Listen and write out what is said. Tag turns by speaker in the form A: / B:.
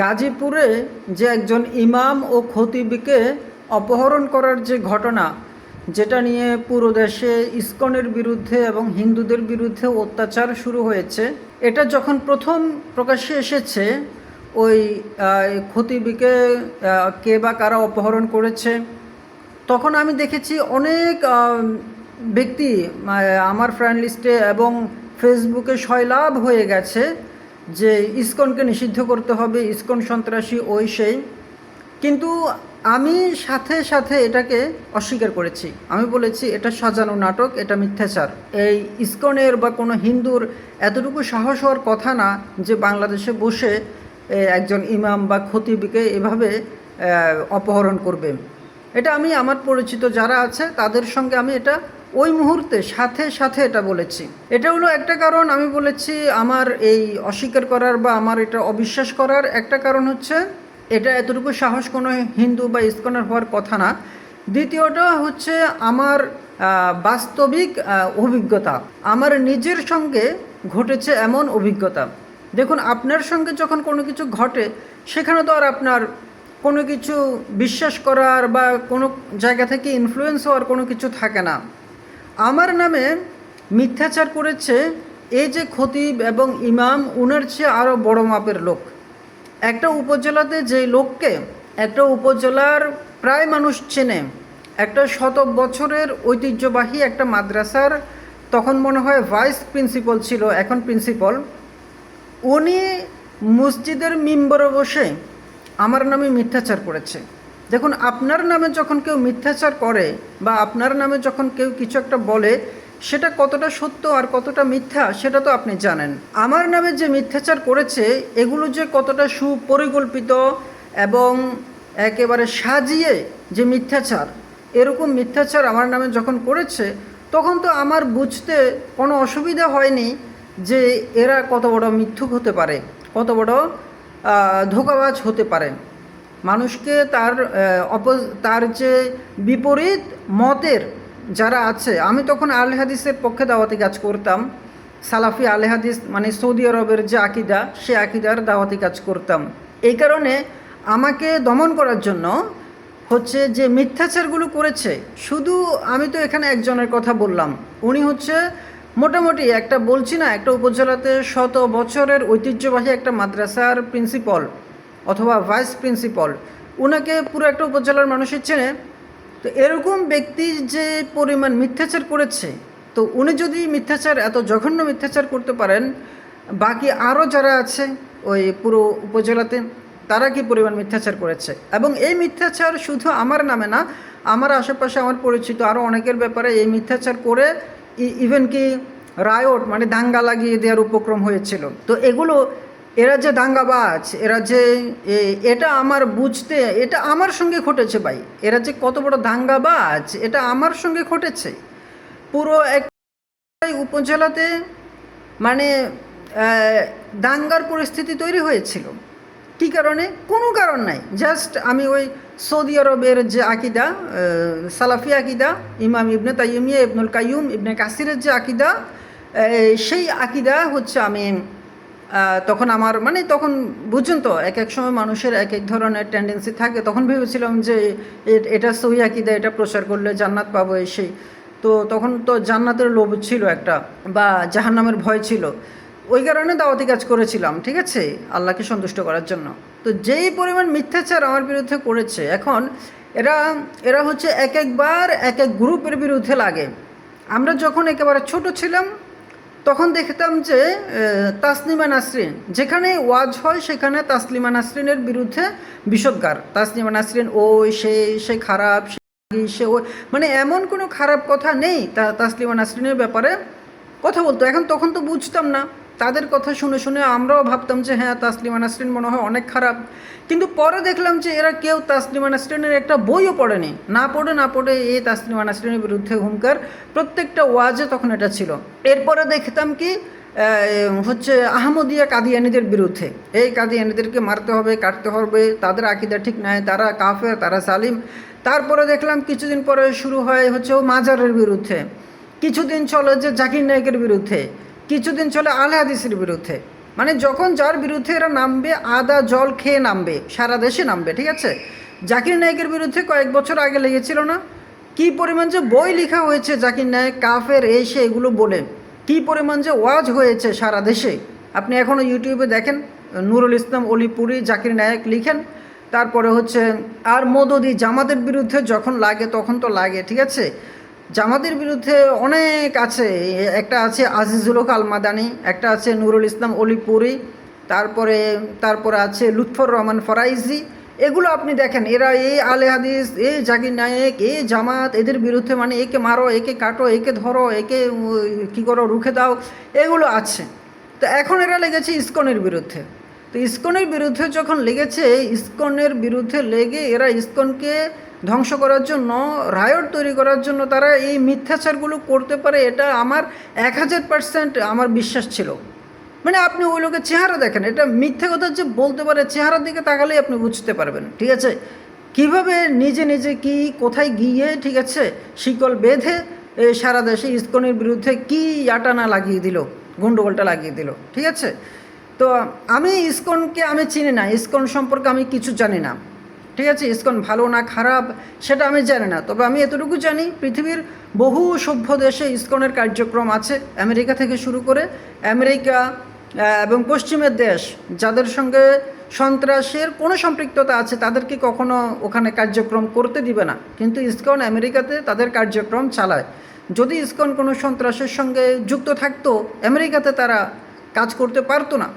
A: গাজীপুরে যে একজন ইমাম ও খতিবকে অপহরণ করার যে ঘটনা, যেটা নিয়ে পুরো দেশে ইস্কনের বিরুদ্ধে এবং হিন্দুদের বিরুদ্ধে অত্যাচার শুরু হয়েছে, এটা যখন প্রথম প্রকাশ্যে এসেছে, ওই খতিবিকে কে বা কারা অপহরণ করেছে, তখন আমি দেখেছি অনেক ব্যক্তি আমার ফ্রেন্ড লিস্টে এবং ফেসবুকে সয়লাভ হয়ে গেছে যে ইসকনকে নিষিদ্ধ করতে হবে, ইসকন সন্ত্রাসী ওই সেই। কিন্তু আমি সাথে সাথে এটাকে অস্বীকার করেছি। আমি বলেছি, এটা সাজানো নাটক, এটা মিথ্যাচার। এই ইসকনের বা কোনো হিন্দুর এতটুকু সাহস হওয়ার কথা না যে বাংলাদেশে বসে একজন ইমাম বা খতিবকে এভাবে অপহরণ করবে। এটা আমি, আমার পরিচিত যারা আছে, তাদের সঙ্গে আমি এটা ওই মুহূর্তে সাথে সাথে এটা বলেছি। এটা হলো একটা কারণ, আমি বলেছি আমার এই অস্বীকার করার বা আমার এটা অবিশ্বাস করার একটা কারণ হচ্ছে, এটা এতটুকু সাহস কোনো হিন্দু বা ইস্কনের হওয়ার কথা না। দ্বিতীয়টা হচ্ছে আমার বাস্তবিক অভিজ্ঞতা। আমার নিজের সঙ্গে ঘটেছে এমন অভিজ্ঞতা। দেখুন, আপনার সঙ্গে যখন কোনো কিছু ঘটে, সেখানে তো আর আপনার কোনো কিছু বিশ্বাস করার বা কোনো জায়গা থেকে ইনফ্লুয়েন্স হওয়ার কোনো কিছু থাকে না। আমার নামে মিথ্যাচার করেছে এই যে খতিব এবং ইমাম, উনার চেয়ে আরও বড় মাপের লোক। একটা উপজেলাতে যে লোককে একটা উপজেলার প্রায় মানুষ চেনে, একটা শত বছরের ঐতিহ্যবাহী একটা মাদ্রাসার তখন মনে হয় ভাইস প্রিন্সিপাল ছিল, এখন প্রিন্সিপাল, উনি মসজিদের মিম্বরে বসে আমার নামে মিথ্যাচার করেছে। দেখুন, আপনার নামে যখন কেউ মিথ্যাচার করে বা আপনার নামে যখন কেউ কিছু একটা বলে, সেটা কতটা সত্য আর কতটা মিথ্যা সেটা তো আপনি জানেন। আমার নামে যে মিথ্যাচার করেছে, এগুলো যে কতটা সুপরিকল্পিত এবং একেবারে সাজিয়ে যে মিথ্যাচার, এরকম মিথ্যাচার আমার নামে যখন করেছে, তখন তো আমার বুঝতে কোনো অসুবিধা হয়নি যে এরা কত বড় মিথ্যুক হতে পারে, কত বড় ধোঁকাবাজ হতে পারে। মানুষকে তার অপ তার যে বিপরীত মতের যারা আছে, আমি তখন আল হাদিসের পক্ষে দাওয়াতি কাজ করতাম। সালাফি আল হাদিস মানে সৌদি আরবের যে আকিদা, সে আকিদার দাওয়াতি কাজ করতাম। এই কারণে আমাকে দমন করার জন্য হচ্ছে যে মিথ্যাচারগুলো করেছে, শুধু আমি তো এখানে একজনের কথা বললাম। উনি হচ্ছে মোটামুটি একটা বলছি না, একটা উপজেলাতে শত বছরের ঐতিহ্যবাহী একটা মাদ্রাসার প্রিন্সিপাল অথবা ভাইস প্রিন্সিপাল ওনাকে পুরো একটা উপজেলার মানুষের চেনে। তো এরকম ব্যক্তি যে পরিমাণ মিথ্যাচার করেছে, তো উনি যদি মিথ্যাচার, এত জঘন্য মিথ্যাচার করতে পারেন, বাকি আরও যারা আছে ওই পুরো উপজেলাতে, তারা কি পরিমাণ মিথ্যাচার করেছে? এবং এই মিথ্যাচার শুধু আমার নামে না, আমার আশেপাশে আমার পরিচিত আরও অনেকের ব্যাপারে এই মিথ্যাচার করে ইভেন কি রায়ট মানে দাঙ্গা লাগিয়ে দেওয়ার উপক্রম হয়েছিল। তো এগুলো এরা যে দাঙ্গাবাজ এরা যে এটা আমার বুঝতে, এটা আমার সঙ্গে ঘটেছে ভাই। এরা যে কত বড় দাঙ্গাবাজ, এটা আমার সঙ্গে ঘটেছে। পুরো এক উপজেলাতে মানে দাঙ্গার পরিস্থিতি তৈরি হয়েছিল। কী কারণে? কোনো কারণ নাই। জাস্ট আমি ওই সৌদি আরবের যে আকিদা সালাফি আকিদা, ইমাম ইবনে তাইমিয়া, ইবনুল কাইয়ুম, ইবনে কাসিরের যে আকিদা সেই আকিদা হচ্ছে আমি তখন আমার মানে তখন বুঝুন তো, এক এক সময় মানুষের এক এক ধরনের টেন্ডেন্সি থাকে। তখন ভেবেছিলাম যে এটা সহি আকিদা, এটা প্রচার করলে জান্নাত পাবো এই সেই তো তখন তো জান্নাতের লোভ ছিল একটা, বা জাহান্নামের ভয় ছিল। ওই কারণে দাওয়াতি কাজ করেছিলাম, ঠিক আছে? আল্লাহকে সন্তুষ্ট করার জন্য। তো যেই পরিমাণ মিথ্যাচার আমার বিরুদ্ধে করেছে, এখন এরা এরা হচ্ছে এক একবার এক এক গ্রুপের বিরুদ্ধে লাগে। আমরা যখন একেবারে ছোট ছিলাম তখন দেখতাম যে তাসলিমা নাসরিন, যেখানে ওয়াজ হয় সেখানে তাসলিমা নাসরিনের বিরুদ্ধে বিষদগার তাসলিমা নাসরিন ও সে সে খারাপ সে ও মানে এমন কোনো খারাপ কথা নেই তা, তাসলিমা নাসরিনের ব্যাপারে কথা বলতো। এখন তখন তো বুঝতাম না। তাদের কথা শুনে শুনে আমরাও ভাবতাম যে হ্যাঁ তাসলিমা নাসরিন মনে হয় অনেক খারাপ। কিন্তু পরে দেখলাম যে এরা কেউ তাসলিমা নাসরিনের একটা বইও পড়েনি। না পড়ে না পড়ে এই তাসলিমা নাসরিনের বিরুদ্ধে হুঙ্কার প্রত্যেকটা ওয়াজে তখন এটা ছিল। এরপরে দেখতাম কি হচ্ছে আহমদিয়া কাদিয়ানিদের বিরুদ্ধে। এই কাদিয়ানিদেরকে মারতে হবে, কাটতে হবে, তাদের আকিদা ঠিক নাই, তারা কাফের, তারা সালিম। তারপরে দেখলাম কিছুদিন পরে শুরু হয় হচ্ছে ও মাজারের বিরুদ্ধে। কিছুদিন চলে যে জাকির নায়কের বিরুদ্ধে। কিছুদিন চলে আল হাদিসের বিরুদ্ধে। মানে যখন যার বিরুদ্ধে এরা নামবে, আদা, জল খেয়ে নামবে, সারা দেশে নামবে, ঠিক আছে? জাকির নায়কের বিরুদ্ধে কয়েক বছর আগে লেগেছিল না? কি পরিমাণ যে বই লেখা হয়েছে জাকির নায়ক, কাফের এসে এগুলো বলে। কি পরিমাণ যে ওয়াজ হয়েছে সারা দেশে। আপনি এখনও ইউটিউবে দেখেন, নুরুল ইসলাম অলিপুরি, জাকির নায়ক লিখেন। তারপরে হচ্ছে, আর মদদি জামাতের বিরুদ্ধে যখন লাগে তখন তো লাগে, ঠিক আছে? জামাতের বিরুদ্ধে অনেক আছে। একটা আছে আজিজুল হক আল মাদানি একটা আছে নুরুল ইসলাম অলিপুরি, তারপরে তারপরে আছে লুৎফর রহমান ফরাইজি। এগুলো আপনি দেখেন, এরা এই আলে হাদিস, এ জাকির নায়েক, এ জামাত, এদের বিরুদ্ধে মানে একে মারো, একে কাটো, একে ধরো, একে কী করো, রুখে দাও, এগুলো আছে। তো এখন এরা লেগেছে ইস্কনের বিরুদ্ধে। তো ইস্কনের বিরুদ্ধে যখন লেগেছে, ইস্কনের বিরুদ্ধে লেগে এরা ইস্কনকে ধ্বংস করার জন্য, রায়ট তৈরি করার জন্য তারা এই মিথ্যাচারগুলো করতে পারে, এটা আমার এক হাজার পার্সেন্ট আমার বিশ্বাস ছিল। মানে আপনি ওই লোকের চেহারা দেখেন, এটা মিথ্যে কথা যে বলতে পারে, চেহারার দিকে তাকালেই আপনি বুঝতে পারবেন, ঠিক আছে? কীভাবে নিজে নিজে কি, কোথায় গিয়ে, ঠিক আছে, শিকল বেঁধে সারা দেশে ইস্কনের বিরুদ্ধে কি আটানা লাগিয়ে দিল, গন্ডগোলটা লাগিয়ে দিল, ঠিক আছে? তো আমি ইসকনকে আমি চিনি না, ইসকন সম্পর্কে আমি কিছু জানি না। ঠিক আছে? ইসকন ভালো না খারাপ সেটা আমি জানি না। তবে আমি এতটুকু জানি, পৃথিবীর বহু সভ্য দেশে ইসকনের কার্যক্রম আছে, আমেরিকা থেকে শুরু করে আমেরিকা এবং পশ্চিমের দেশ। যাদের সঙ্গে সন্ত্রাসের কোনো সম্পৃক্ততা আছে, তাদেরকে কখনো ওখানে কার্যক্রম করতে দিবে না। কিন্তু ইসকন আমেরিকাতে তাদের কার্যক্রম চালায়। যদি ইসকন কোনো সন্ত্রাসের সঙ্গে যুক্ত থাকতো, আমেরিকাতে তারা কাজ করতে পারতো না।